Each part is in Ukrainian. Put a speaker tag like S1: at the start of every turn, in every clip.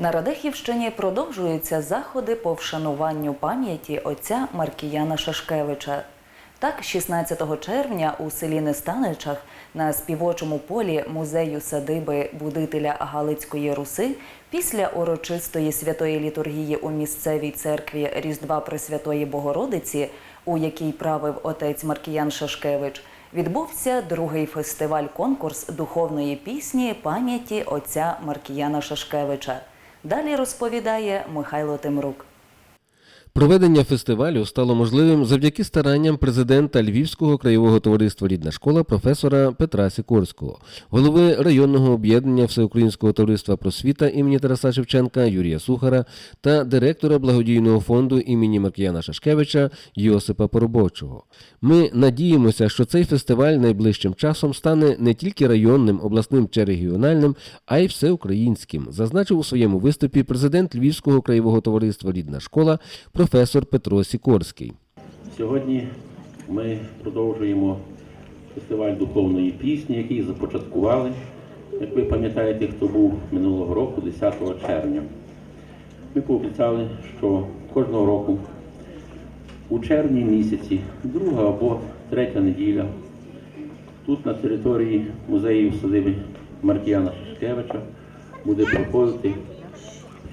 S1: На Радехівщині продовжуються заходи по вшануванню пам'яті отця Маркіяна Шашкевича. Так, 16 червня у селі Нестаничах на співочому полі музею садиби будителя Галицької Руси після урочистої святої літургії у місцевій церкві Різдва Пресвятої Богородиці, у якій правив отець Маркіян Шашкевич, відбувся другий фестиваль-конкурс духовної пісні пам'яті отця Маркіяна Шашкевича. Далі розповідає Михайло Тимрук.
S2: Проведення фестивалю стало можливим завдяки старанням президента Львівського краєвого товариства Рідна школа професора Петра Сікорського, голови районного об'єднання Всеукраїнського товариства просвіта імені Тараса Шевченка Юрія Сухара та директора благодійного фонду імені Маркіяна Шашкевича Йосипа Поробочого. Ми надіємося, що цей фестиваль найближчим часом стане не тільки районним, обласним чи регіональним, а й всеукраїнським, зазначив у своєму виступі президент Львівського краєвого товариства Рідна школа професор Петро Сікорський.
S3: Сьогодні ми продовжуємо фестиваль духовної пісні, який започаткували, як ви пам'ятаєте, хто був минулого року, 10 червня. Ми пообіцяли, що кожного року у червні місяці, друга або третя неділя, тут на території музею садиби Мартіяна Шашкевича буде проходити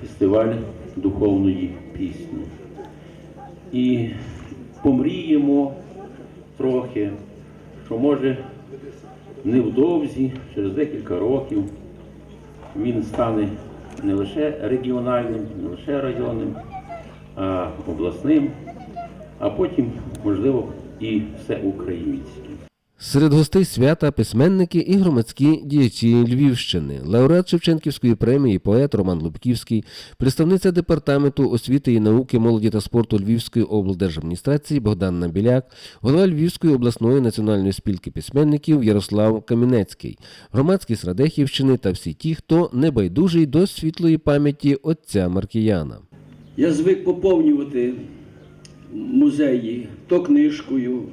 S3: фестиваль духовної пісні і помріємо трохи, що може невдовзі, через декілька років, він стане не лише регіональним, не лише районним, а обласним, а потім, можливо, і всеукраїнським.
S2: Серед гостей свята письменники і громадські діячі Львівщини, лауреат Шевченківської премії, поет Роман Лубківський, представниця департаменту освіти і науки, молоді та спорту Львівської облдержадміністрації Богдан Набіляк, голова Львівської обласної національної спілки письменників Ярослав Камінецький, громадськість Радехівщини та всі ті, хто небайдужий до світлої пам'яті отця Маркіяна.
S4: Я звик поповнювати музеї то книжкою,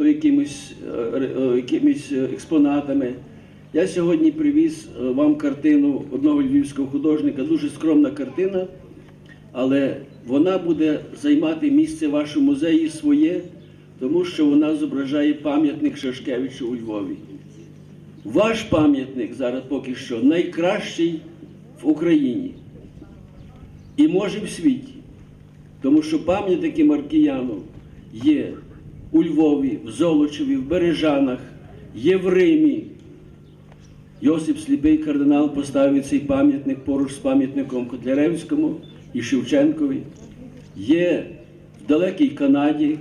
S4: то якимись, е, е, якимись е, експонатами. Я сьогодні привіз вам картину одного львівського художника, дуже скромна картина, але вона буде займати місце в вашому музеї своє, тому що вона зображає пам'ятник Шашкевичу у Львові. Ваш пам'ятник зараз поки що найкращий в Україні і може в світі. Тому що пам'ятники Маркіяну є у Львові, в Золочеві, в Бережанах, є в Римі. Йосип Сліпий кардинал поставив цей пам'ятник поруч з пам'ятником Котляревському і Шевченкові. Є в далекій Канаді,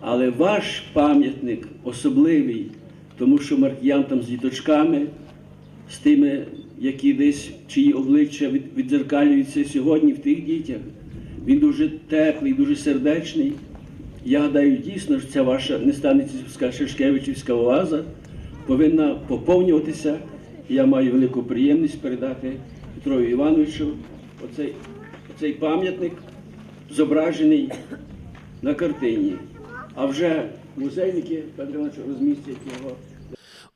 S4: але ваш пам'ятник особливий, тому що Маркіян там з діточками, з тими, які десь чиї обличчя від- віддзеркалюються сьогодні в тих дітях. Він дуже теплий, дуже сердечний. Я гадаю, дійсно, що ця ваша нестаницька Шишкевичівська оаза повинна поповнюватися. Я маю велику приємність передати Петрові Івановичу оцей, оцей пам'ятник, зображений на картині. А вже музейники Петро Іванович розмістять його.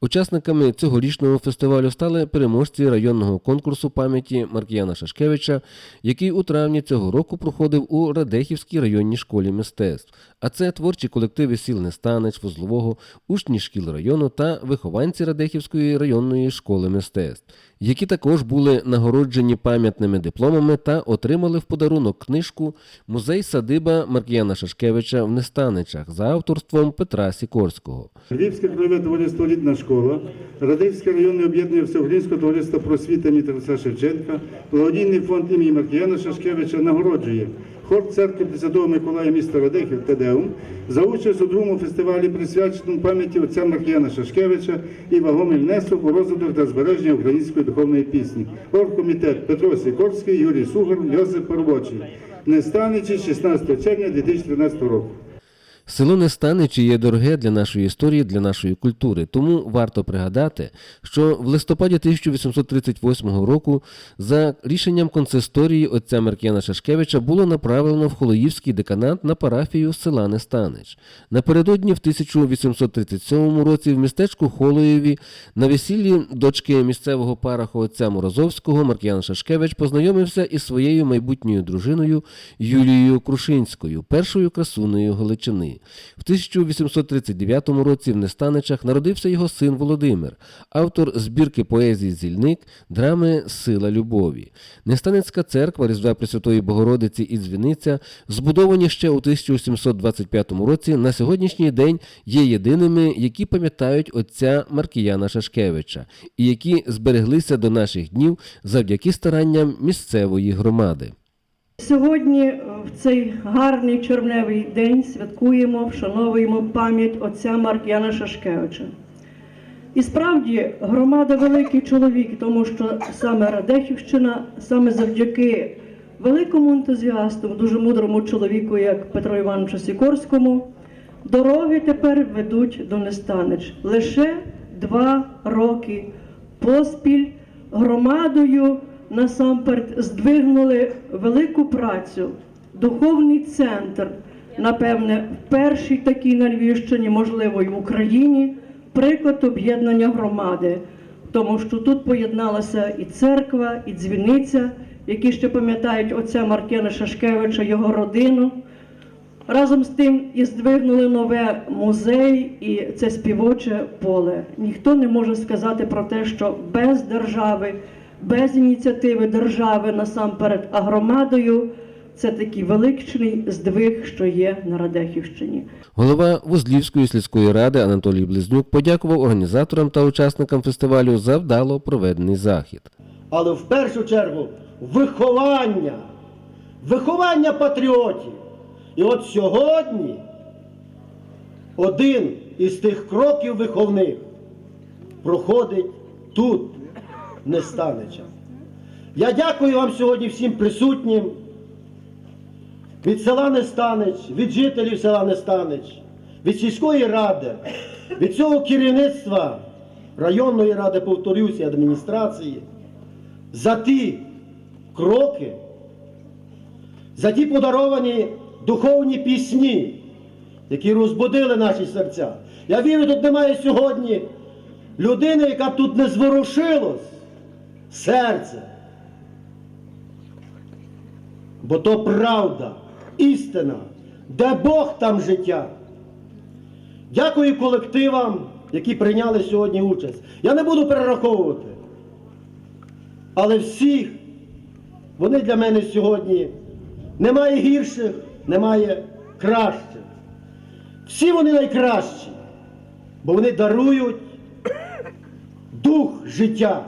S2: Учасниками цьогорічного фестивалю стали переможці районного конкурсу пам'яті Маркіяна Шашкевича, який у травні цього року проходив у Радехівській районній школі мистецтв. А це творчі колективи сіл Нестанич, Вузлового, учні шкіл району та вихованці Радехівської районної школи мистецтв, які також були нагороджені пам'ятними дипломами та отримали в подарунок книжку Музей садиба Маркіяна Шашкевича в Нестаничах за авторством Петра Сікорського.
S5: Львівське краєве товариство Рідна школа, Радивське районне об'єднання Всеукраїнського товариства просвіти імені Тараса Шевченка, благодійний фонд імені Маркіяна Шашкевича нагороджує хор церкви Пресвятого Миколая міста Радехів Тедеум за участь у другому фестивалі, присвяченому пам'яті отця Маркіяна Шашкевича і вагомий внесок у розвиток та збереження української духовної пісні. Оргкомітет Петро Сікорський, Юрій Сугар, Йосип Поробочий. Не станучи 16 червня 2013 року.
S2: Село Нестаничі є дороге для нашої історії, для нашої культури. Тому варто пригадати, що в листопаді 1838 року за рішенням консисторії отця Мерк'яна Шашкевича було направлено в Холоївський деканат на парафію села Нестанич. Напередодні в 1837 році в містечку Холоєві на весіллі дочки місцевого параха отця Морозовського Марк'ян Шашкевич познайомився із своєю майбутньою дружиною Юлією Крушинською, першою красунею Галичини. В 1839 році в Нестаничах народився його син Володимир, автор збірки поезії Зільник, драми Сила любові. Нестаницька церква Різдва Пресвятої Богородиці і Дзвіниця, збудовані ще у 1725 році, на сьогоднішній день є єдиними, які пам'ятають отця Маркіяна Шашкевича і які збереглися до наших днів завдяки старанням місцевої громади.
S6: Сьогодні е, в цей гарний червневий день святкуємо, вшановуємо пам'ять отця Марк'яна Шашкевича. І справді громада великий чоловік, тому що саме Радехівщина, саме завдяки великому ентузіасту, дуже мудрому чоловіку, як Петру Івановичу Сікорському, дороги тепер ведуть до Нестанич. Лише два роки поспіль громадою насамперед здвигнули велику працю, духовний центр, напевне, перший такий на Львівщині, можливо, і в Україні, приклад об'єднання громади, тому що тут поєдналася і церква, і дзвіниця, які ще пам'ятають отця Маркена Шашкевича, його родину. Разом з тим і здвигнули нове музей і це співоче поле. Ніхто не може сказати про те, що без держави, без ініціативи держави насамперед, а громадою це такий величний здвиг, що є на Радехівщині.
S2: Голова Вузлівської сільської ради Анатолій Близнюк подякував організаторам та учасникам фестивалю за вдало проведений захід.
S7: але в першу чергу виховання, виховання патріотів. І от сьогодні один із тих кроків виховних проходить тут, не станеча. Я дякую вам сьогодні всім присутнім від села Нестанич, від жителів села Нестанич, від сільської ради, від цього керівництва районної ради, повторюся, адміністрації за ті кроки, за ті подаровані духовні пісні, які розбудили наші серця. Я вірю, тут немає сьогодні людини, яка б тут не зворушилось серце. Бо то правда, істина, де Бог там життя. Дякую колективам, які прийняли сьогодні участь. Я не буду перераховувати. Але всіх, вони для мене сьогодні немає гірших, немає кращих. Всі вони найкращі, бо вони дарують дух життя.